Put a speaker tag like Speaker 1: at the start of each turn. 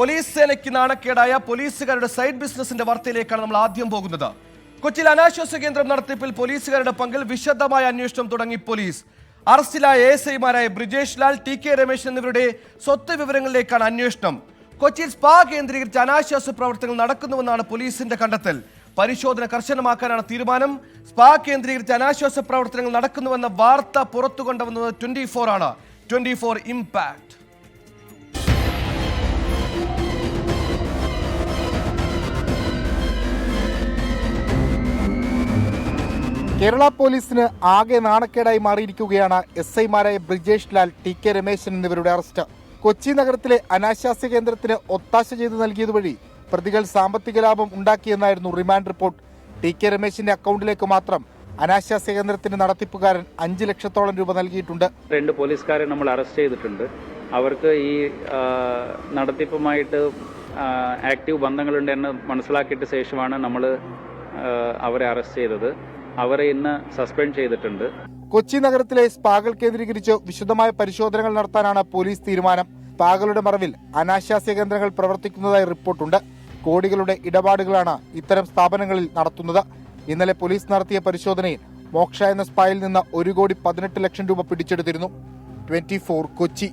Speaker 1: Police സേനയ്ക്ക് നാണക്കേടായ പോലീസുകാരുടെ side ബിസിനസിന്റെ വാർത്തയിലേക്കാണ് നമ്മൾ ആദ്യം പോകുന്നത്. കൊച്ചിയിൽ അനാശ്വാസ കേന്ദ്രം നടത്തിപ്പിൽ പോലീസുകാരുടെ പങ്കിൽ വിശദമായ അന്വേഷണം തുടങ്ങി പോലീസ്. അറസ്റ്റിലായ എസ് ഐമാരായ ബ്രിജേഷ് ലാൽ ടി കെ രമേശ് എന്നിവരുടെ സ്വത്ത് വിവരങ്ങളിലേക്കാണ് അന്വേഷണം. കൊച്ചിയിൽ സ്പാ കേന്ദ്രീകരിച്ച് അനാശ്വാസ പ്രവർത്തനങ്ങൾ നടക്കുന്നുവെന്നാണ് പോലീസിന്റെ കണ്ടെത്തൽ. പരിശോധന കർശനമാക്കാനാണ് തീരുമാനം. സ്പാ കേന്ദ്രീകരിച്ച് അനാശ്വാസ പ്രവർത്തനങ്ങൾ നടക്കുന്നുവെന്ന വാർത്ത പുറത്തു കൊണ്ടുവന്നത് ട്വന്റി ഫോർ ആണ്. ട്വന്റി ഫോർ ഇമ്പാക്ട്
Speaker 2: കേരള പോലീസിന് ആകെ നാണക്കേടായി മാറിയിരിക്കുകയാണ് എസ് ഐമാരായ ബ്രിജേഷ് ലാൽ ടി കെ രമേശൻ എന്നിവരുടെ അറസ്റ്റ്. കൊച്ചി നഗരത്തിലെ അനാശാസ്യ കേന്ദ്രത്തിന് ഒത്താശ ചെയ്തു നൽകിയത് വഴി പ്രതികൾ സാമ്പത്തിക ലാഭം ഉണ്ടാക്കിയെന്നായിരുന്നു റിമാൻഡ് റിപ്പോർട്ട്. ടി കെ രമേശിന്റെ അക്കൗണ്ടിലേക്ക് മാത്രം അനാശാസ്യ കേന്ദ്രത്തിന് നടത്തിപ്പുകാരൻ അഞ്ച് ലക്ഷത്തോളം രൂപ നൽകിയിട്ടുണ്ട്.
Speaker 3: രണ്ട് പോലീസുകാരെ നമ്മൾ അറസ്റ്റ് ചെയ്തിട്ടുണ്ട്. അവർക്ക് ഈ നടത്തിപ്പുമായിട്ട് ആക്റ്റീവ് ബന്ധങ്ങളുണ്ടെന്ന് മനസ്സിലാക്കിയിട്ട് ശേഷമാണ് നമ്മൾ അവരെ അറസ്റ്റ് ചെയ്തത്. അവരെ ഇന്ന് സസ്പെൻഡ് ചെയ്തിട്ടുണ്ട്.
Speaker 2: കൊച്ചി നഗരത്തിലെ സ്പാകൾ കേന്ദ്രീകരിച്ച് വിശദമായ പരിശോധനകൾ നടത്താനാണ് പോലീസ് തീരുമാനം. സ്പാകളുടെ മറവിൽ അനാശാസ്യ കേന്ദ്രങ്ങൾ പ്രവർത്തിക്കുന്നതായി റിപ്പോർട്ടുണ്ട്. കോടികളുടെ ഇടപാടുകളാണ് ഇത്തരം സ്ഥാപനങ്ങളിൽ നടത്തുന്നത്. ഇന്നലെ പോലീസ് നടത്തിയ പരിശോധനയിൽ മോക്ഷ എന്ന സ്പായിൽ നിന്ന് ഒരു കോടി പതിനെട്ട് ലക്ഷം രൂപ പിടിച്ചെടുത്തിരുന്നു. ട്വന്റി കൊച്ചി.